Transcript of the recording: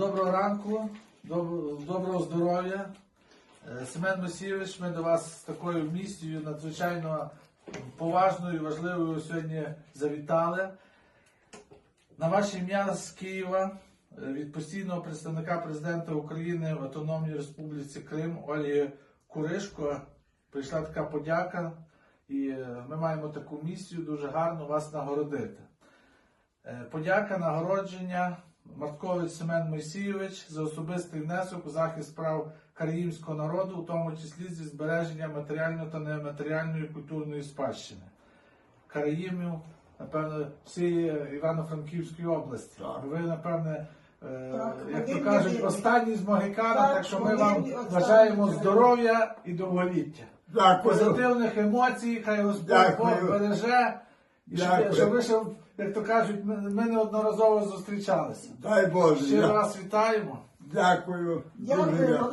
Доброго ранку, доброго здоров'я. Е, Семен Мосійович, ми до вас з такою місією надзвичайно поважною і важливою сьогодні завітали. На ваше ім'я з Києва е, від постійного представника президента України в Автономній Республіці Крим Ольги Куришко прийшла така подяка, і е, ми маємо таку місію дуже гарно вас нагородити. Подяка нагородження Марткович Семен Мойсійович за особистий внесок у захист прав караїмського народу, у тому числі зі збереження матеріальної та нематеріальної культурної спадщини. Караїмів, напевно, всієї Івано-Франківської області. Так. Ви, напевне, е, Так, як то кажуть, останні з Могикана, Так, так що ми вам бажаємо здоров'я і довголіття. Дякую. Позитивних емоцій, хай Господь Бог береже. Дякую. щоб ви ще, як то кажуть, ми, ми неодноразово зустрічалися. Дай Боже. Ще я- раз вітаємо. Дякую. Дякую.